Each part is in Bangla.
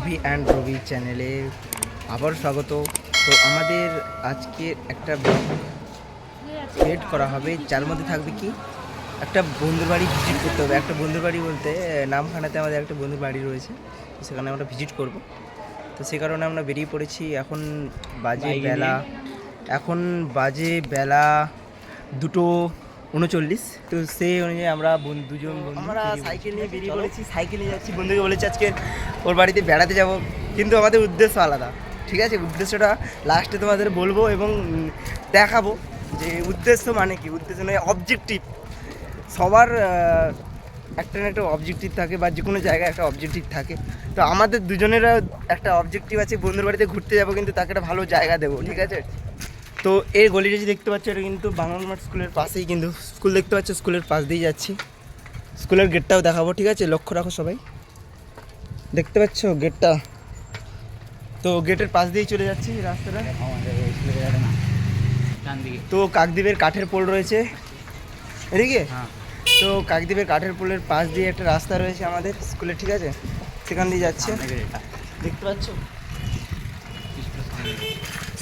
অভি অ্যান্ড রবি চ্যানেলে আবার স্বাগত। তো আমাদের আজকে একটা ব্লগ ক্রিয়েট করা হবে যার মধ্যে থাকবে কি? একটা বন্ধুর বাড়ি ভিজিট করতে হবে। একটা বন্ধুর বাড়ি বলতে নামখানাতে আমাদের একটা বন্ধুর বাড়ি রয়েছে তো সেখানে আমরা ভিজিট করব। তো সে কারণে আমরা বেরিয়ে পড়েছি। এখন বাজে বেলা এখন বাজে বেলা দুটো উনচল্লিশ। তো সেই অনুযায়ী আমরা বন্ধু দুজন আমরা সাইকেল নিয়ে বেরিয়ে পড়েছি সাইকেল নিয়ে যাচ্ছি বন্ধুকে বলেছি আজকে ওর বাড়িতে বেড়াতে যাব। কিন্তু আমাদের উদ্দেশ্য আলাদা ঠিক আছে? উদ্দেশ্যটা লাস্টে তোমাদের বলব এবং দেখাবো যে উদ্দেশ্য মানে কি? উদ্দেশ্য নয় অবজেক্টিভ সবার একটা না একটা অবজেক্টিভ থাকে বা যে কোনো জায়গায় একটা অবজেক্টিভ থাকে। তো আমাদের দুজনেরও একটা অবজেক্টিভ আছে বন্ধুর বাড়িতে ঘুরতে যাব কিন্তু তাকে একটা ভালো জায়গা দেবো ঠিক আছে? তো এই গলিটা যে দেখতে পাচ্ছ এটা কিন্তু বাংলা মাঠ স্কুলের পাশেই কিন্তু স্কুল দেখতে পাচ্ছ স্কুলের পাশ দিয়ে যাচ্ছি। স্কুলের গেটটাও দেখাবো ঠিক আছে? লক্ষ্য রাখো সবাই। দেখতে পাচ্ছ গেটটা? তো গেটের পাশ দিয়েই চলে যাচ্ছি রাস্তাটা। তো কাকদ্বীপের কাঠের পোল রয়েছে। এদিকে? হ্যাঁ। তো কাকদ্বীপের কাঠের পোলের পাশ দিয়ে একটা রাস্তা রয়েছে আমাদের স্কুলে ঠিক আছে? সেখান দিয়ে যাচ্ছে। দেখতে পাচ্ছ।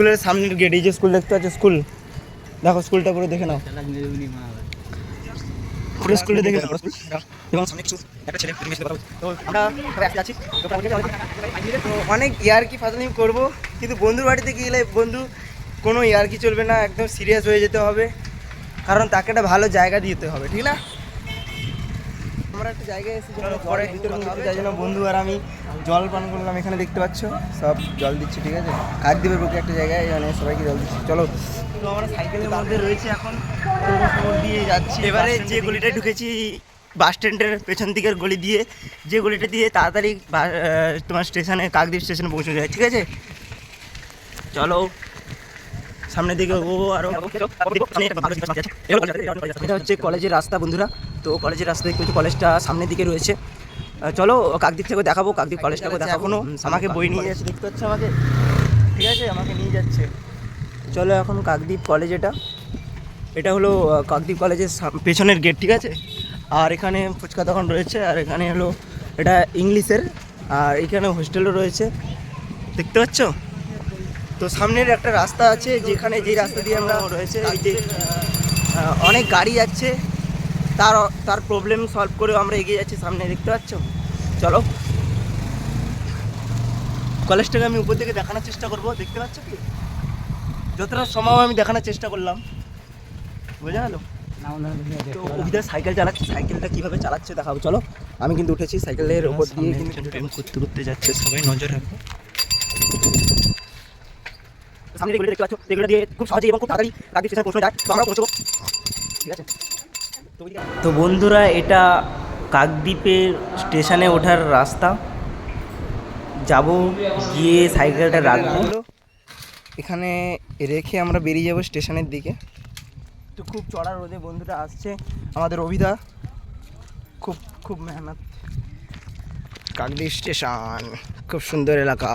স্কুলের সামনের গেট এই যে স্কুল দেখতে পাচ্ছ স্কুল। দেখো স্কুলটা পুরো দেখে নাও। পুরো স্কুলটা দেখে নাও। এবং সামনে কিছু একটা ছেলে পরিবেশ কথা বলছে। তো আমরা সবাই আসতে যাচ্ছি তো অনেক- তো অনেক ইয়ারকি ফাজলামি করব কিন্তু বন্ধুর বাড়িতে গেলে বন্ধু কোনো ইয়ারকি চলবে না একদম সিরিয়াস হয়ে যেতে হবে। কারণ তাকে একটা ভালো জায়গা দিতে হবে ঠিক না? আমরা একটা জায়গায় এসে যখন পরে যাই জন্য বন্ধু আর আমি জল পান করলাম এখানে দেখতে পাচ্ছ? সব জল দিচ্ছি ঠিক আছে? কাকদ্বীপের বুকে একটা জায়গায় মানে সবাইকে জল দিচ্ছি। চলো। তো আমরা সাইকেলের মধ্যে রয়েছে এখন দিয়ে যাচ্ছি। এবারে যে গলিটা ঢুকেছি বাস স্ট্যান্ডের পেছন দিকের গলি দিয়ে যে গলিটা দিয়ে তাড়াতাড়ি তোমার স্টেশনে কাকদ্বীপ স্টেশনে পৌঁছে যায় ঠিক আছে? চলো। সামনের দিকে ও আরও। এটা হচ্ছে কলেজের রাস্তা বন্ধুরা। তো কলেজের রাস্তা দেখতে হচ্ছে কলেজটা সামনের দিকে রয়েছে। চলো কাকদ্বীপ থেকে দেখাবো কাকদ্বীপ কলেজটাকে দেখাবো। আমাকে বই নিয়ে যাচ্ছে দেখতে পাচ্ছ আমাকে। ঠিক আছে আমাকে নিয়ে যাচ্ছে। চলো এখন কাকদ্বীপ কলেজ এটা। এটা হলো কাকদ্বীপ কলেজের পেছনের গেট ঠিক আছে? আর এখানে ফুচকা দোকান রয়েছে আর এখানে হলো এটা ইংলিশের আর এখানে হোস্টেলও রয়েছে। দেখতে পাচ্ছ? তো সামনের একটা রাস্তা আছে যেখানে যে রাস্তা দিয়ে আমরা রয়েছে এই যে অনেক গাড়ি যাচ্ছে। তার তার প্রবলেম সলভ করে আমরা এগিয়ে যাচ্ছি সামনে দেখতে পাচ্ছ? চলো। কলেজটাকে আমি উপর থেকে দেখানোর চেষ্টা করব দেখতে পাচ্ছ কি? যতটা সম্ভব আমি দেখানোর চেষ্টা করলাম। বোঝা গেল? তো অভিদা সাইকেল চালাচ্ছে সাইকেলটা কীভাবে চালাচ্ছে দেখাবো চলো। আমি কিন্তু উঠেছি সাইকেলের ওপর দিয়ে কিন্তু করতে করতে যাচ্ছে সবাই নজর রাখব। সামনে যেগুলো দেখতে পাচ্ছ দিয়ে খুব সহজে এবং খুব তাড়াতাড়ি কাকি স্টেশন পৌঁছে যায়। তো আমরা পৌঁছবো। ঠিক আছে? তো বন্ধুরা, এটা কাকদ্বীপের স্টেশনে ওঠার রাস্তা। যাব গিয়ে সাইকেলটা রাখব। এখানে রেখে আমরা বেরিয়ে যাব স্টেশনের দিকে। তো খুব চড়া রোদে বন্ধুরা আসছে আমাদের অভিদা। খুব খুব মেহনত। কাকদ্বীপ স্টেশন, খুব সুন্দর এলাকা।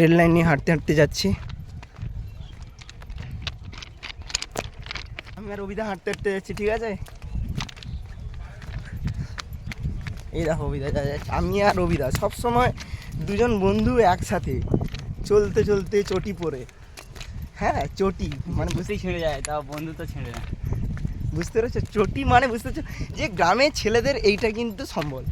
রেল লাইন নিয়ে হাঁটতে হাঁটতে যাচ্ছি। আমি আর অভিদা হাঁটতে হাঁটতে যাচ্ছি ঠিক আছে? এই দেখো অভিদা যা যাচ্ছে আমি আর অভিদা। সবসময় দুজন বন্ধু একসাথে চলতে চলতে চটি পরে। হ্যাঁ চটি মানে বুঝতে বুঝতেই ছেড়ে যায় তাও বন্ধু তো ছেড়ে না বুঝতে পেরেছ? চটি মানে বুঝতে পারছ? যে গ্রামের ছেলেদের এইটা কিন্তু সম্বল।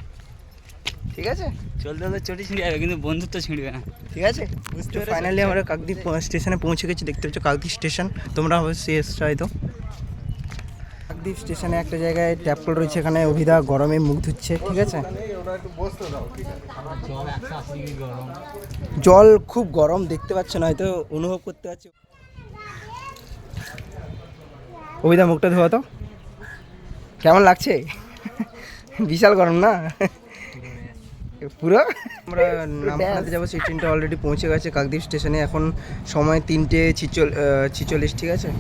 ঠিক আছে? চলতে চলতে চটি ছিঁড়ে যাবে কিন্তু বন্ধুত্ব ছিঁড়বে না। ঠিক আছে? বুঝতে ফাইনালি আমরা কাকদ্বীপ স্টেশনে পৌঁছে গেছি দেখতে পাচ্ছ কাকদ্বীপ স্টেশন। তোমরা অবশ্যই এসছো হয়তো। কাকদ্বীপ স্টেশনে একটা জায়গায় ট্যাপ কল রয়েছে এখানে, অভিদা, গরমে মুখ ধুচ্ছে, ঠিক আছে? জল খুব গরম, দেখতে পাচ্ছ না, হয়তো অনুভব করতে পারছ। অভিদা, মুখটা ধোয়া তো। কেমন লাগছে? বিশাল গরম না? পুরো? আমরা নামখানাতে যাব, সেই ট্রেনটা অলরেডি পৌঁছে গেছে কাকদ্বীপ স্টেশনে, এখন সময় তিনটে ছিচল ছিচল্লিশ, ঠিক আছে?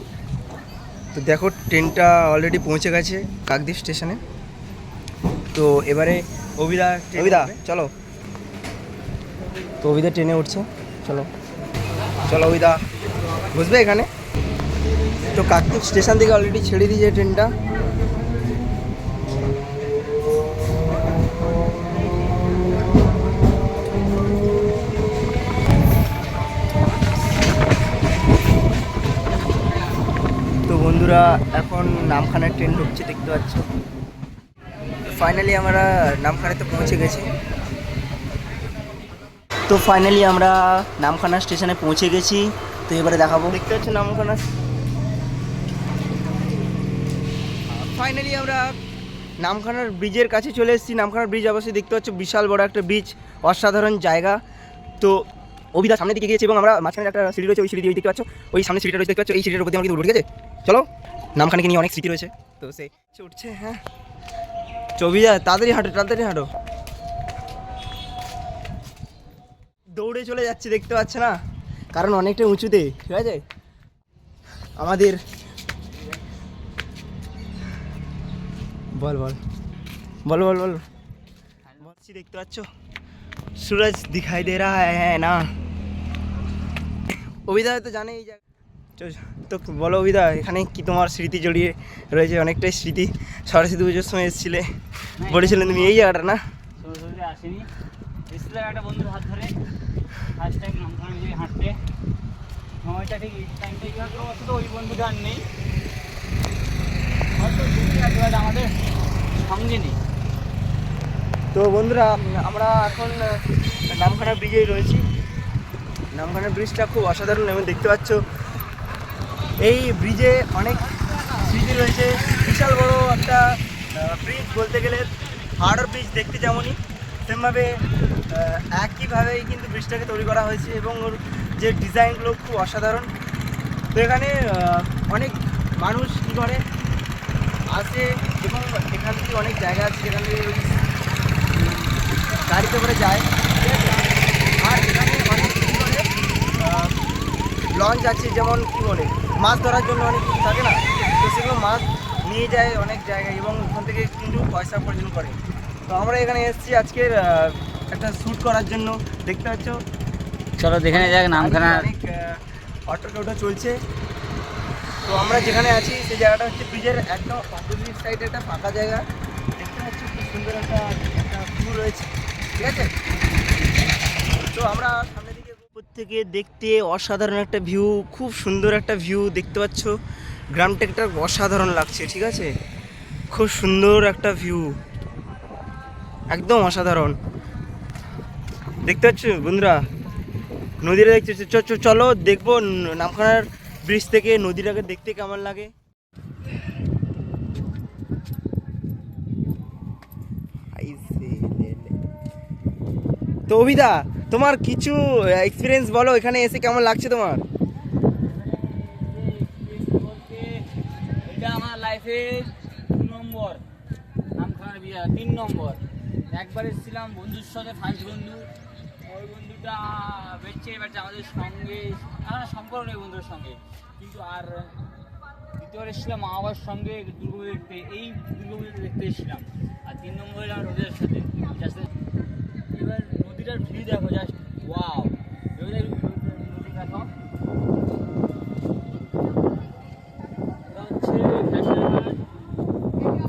তো দেখো ট্রেনটা অলরেডি পৌঁছে গেছে কাকদ্বীপ স্টেশনে। তো এবারে অভিদা অভিদা চলো। তো অভিদা ট্রেনে উঠছে চলো। চলো অভিদা বুঝবে এখানে? তো কাকদ্বীপ স্টেশন থেকে অলরেডি ছেড়ে দিয়েছে ট্রেনটা। এখন নামখানার ট্রেন ঢুকছে, দেখতে পাচ্ছ। ফাইনালি আমরা নামখানাতে পৌঁছে গেছি। তো ফাইনালি আমরা নামখানা স্টেশনে পৌঁছে গেছি। তো এবারে দেখাবো। দেখতে পাচ্ছ নামখানা? ফাইনালি আমরা নামখানার ব্রিজের কাছে চলে এসেছি। নামখানার ব্রিজ অবশ্যই দেখতে পাচ্ছ, বিশাল বড় একটা ব্রিজ অসাধারণ জায়গা। তো অভিদা সামনে দিকে গিয়েছে এবং আমরা মাঝখানে একটা সিঁড়ি রয়েছে, ওই সিঁড়ি দিয়ে দেখতে পাচ্ছ, ওই সামনে সিঁড়িটা রয়েছে, দেখতে পাচ্ছ, এই সিঁড়িটার উপর দিয়ে আমরা কিন্তু চলো নামখানে নিয়ে অনেক স্মৃতি রয়েছে। তো সে চড়ছে হ্যাঁ। চবি যায় তাড়াতাড়ি হাঁটো তাড়াতাড়ি হাঁটো। দৌড়ে চলে যাচ্ছে, দেখতে পাচ্ছ না? কারণ অনেকটা উঁচুতে, ঠিক আছে? আমাদের বল বল। বল বল বল। বলছি, দেখতে পাচ্ছ? সুরজ দিখাই দে রা হ্যাঁ, হ্যাঁ না। অভিধায় তো জানে এই জায়গা তো বলো অভিদা এখানে কি তোমার স্মৃতি জড়িয়ে রয়েছে? অনেকটাই স্মৃতি। সরস্বতী পুজোর সময় এসেছিলে। বলেছিলেন তুমি এই জায়গাটা না? সরস্বতী আসেনি। এসেছিলাম একটা বন্ধুর হাত ধরে। ফার্স্ট টাইম নামখানা হাঁটতে। সময়টা ঠিক অত তো ওই বন্ধুটা আর নেই। আমাদের সঙ্গে নেই। তো বন্ধুরা আমরা এখন নামখানা ব্রিজেই রয়েছি। নামখানা ব্রিজটা খুব অসাধারণ এবং দেখতে পাচ্ছ। এই ব্রিজে অনেক স্মৃতি রয়েছে। বিশাল বড় একটা ব্রিজ বলতে গেলে হার্ডার ব্রিজ দেখতে যেমনই, সেমভাবে একইভাবেই কিন্তু ব্রিজটাকে তৈরি করা হয়েছে এবং ওর যে ডিজাইনগুলো খুব অসাধারণ। তো এখানে অনেক মানুষ কী করে? আসে এবং এখান থেকে অনেক জায়গা আছে যেখান থেকে গাড়িতে করে যায়। ঠিক আছে? আর এখানে অনেক কী করে লঞ্চ আছে যেমন কী বলে? মাছ ধরার জন্য অনেক কিছু থাকে না? তো সেগুলো মাছ নিয়ে যায় অনেক জায়গায় এবং ওখান থেকে কিন্তু পয়সা উপার্জন করে। তো আমরা এখানে এসেছি আজকের একটা শ্যুট করার জন্য। দেখতে পাচ্ছ? চলো দেখে নেওয়া যাক নামখানা। অনেক অটো টোটো চলছে। তো আমরা যেখানে আছি সেই জায়গাটা হচ্ছে ব্রিজের একদম অপোজিট সাইডে একটা ফাঁকা জায়গা। দেখতে পাচ্ছি খুব সুন্দর একটা একটা ভিউ রয়েছে। ঠিক আছে? তো আমরা থেকে দেখতে অসাধারণ একটা ভিউ খুব সুন্দর একটা ভিউ দেখতে পাচ্ছ। গ্রামটা একটা অসাধারণ লাগছে, ঠিক আছে? খুব সুন্দর একটা ভিউ একদম অসাধারণ। দেখতে পাচ্ছ বন্ধুরা? নদীটা দেখতে চ- চলো দেখব নামখানার ব্রিজ থেকে নদীটাকে দেখতে কেমন লাগে। তো অভিদা তোমার কিছু এক্সপিরিয়েন্স বলো, এখানে এসে কেমন লাগছে তোমার? এটা আমার লাইফের নম্বর তিন নম্বর। একবার এসেছিলাম বন্ধুর বন্ধু। বন্ধুটা আমাদের সঙ্গে। নেই বন্ধুর সঙ্গে। আর দ্বিতীয়বার এসেছিলাম মা বাবার সঙ্গে দেখতে, এই দুর্গা দেখতে এসেছিলাম। আর তিন নম্বর এলাম রোদের সাথে নদীটার ভিউ দেখো জাস্ট ওয়াও একটু নদী দেখো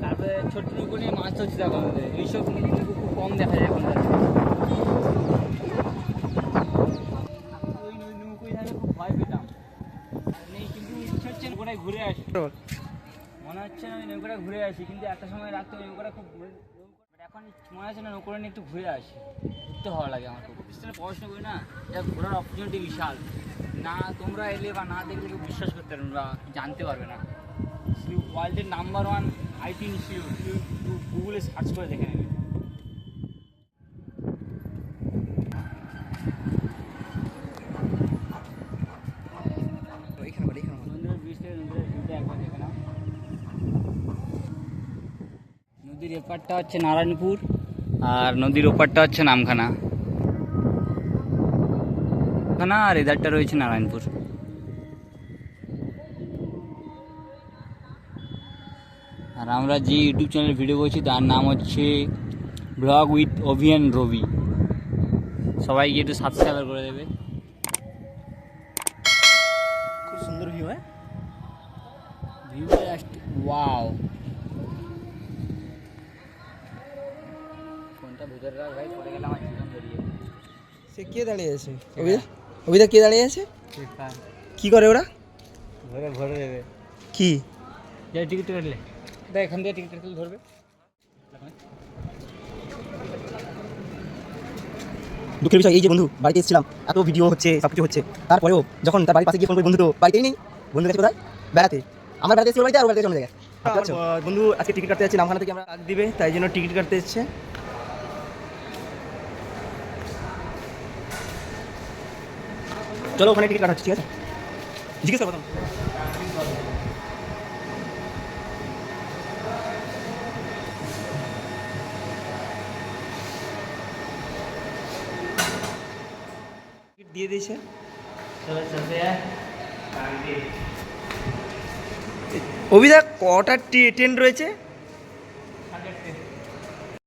তারপরে ছোট্ট নৌকো নিয়ে মাছ ধরছে দেখো আমাদের। এইসব নৌকো খুব কম দেখা যায় এখন ওই নৌ- থাকে খুব ভয় পেতাম। কিন্তু ইচ্ছে হচ্ছে ঘুরে আসি। মনে হচ্ছে ওই নৌকোটা ঘুরে আসি কিন্তু একটা সময় রাখতে ওই নৌকোটা খুব এখন মনে হচ্ছে না নৌকোটা নিয়ে একটু ঘুরে আসি। ঘুরতে ভালো লাগে আমার খুব। পড়াশোনা করি না, যা ঘোরার অপরচুনিটি বিশাল। না তোমরা এলে বা না দেখলে কেউ বিশ্বাস করতে পারবে না জানতে পারবে না। ওয়ার্ল্ডের নাম্বার ওয়ান আইটি ইনস্টিটিউট গুগলে সার্চ করে দেখে নেবে এখানে বলি এখানে বলি। নদীর ব্রিজ থেকে নদীর ভিউটা একবার দেখে নাও নদীর এপারটা হচ্ছে নারায়ণপুর। আর নদীর ওপারটা হচ্ছে নামখানা। নামখানা আর এদারটা রয়েছে নারায়ণপুর। আর আমরা যে ইউটিউব চ্যানেল ভিডিও করছি, তার নাম হচ্ছে ব্লগ উইথ অভিয়ান রবি। সবাইকে একটু সাবস্ক্রাইব করে দেবে। ভিতরে রাখ ভাই পড়ে গেলে আমার জীবন বেরিয়ে সে কে দাঁড়িয়ে আছে? অভিদা অভিদা কে দাঁড়িয়ে আছে? কি করে ওরা? দেবে। কি? যাই টিকিট কাটলে দেখ এখান থেকে টিকিট কাটলে ধরবে। দুঃখের বিষয় এই যে বন্ধু বাড়িতে এসেছিলাম এত ভিডিও হচ্ছে সব কিছু হচ্ছে। তারপরেও যখন তার বাড়ির পাশে গিয়ে ফোন করি বন্ধু তো বাড়িতেই নেই? বন্ধু গেছে কোথায়? বেড়াতে। আমার বেড়াতে এসেছি ওর বাড়িতে আর ওর বাড়িতে অন্য জায়গায় আচ্ছা বন্ধু আজকে টিকিট কাটতে যাচ্ছি নামখানা থেকে আমরা কাক দিবে তাই জন্য টিকিট কাটতে এসছে। চলো ওখানে টিকিট কাটাচ্ছি ঠিক আছে? জিজ্ঞেস করো দিয়ে দিয়েছে। অভিদা কটা ট্রেন রয়েছে?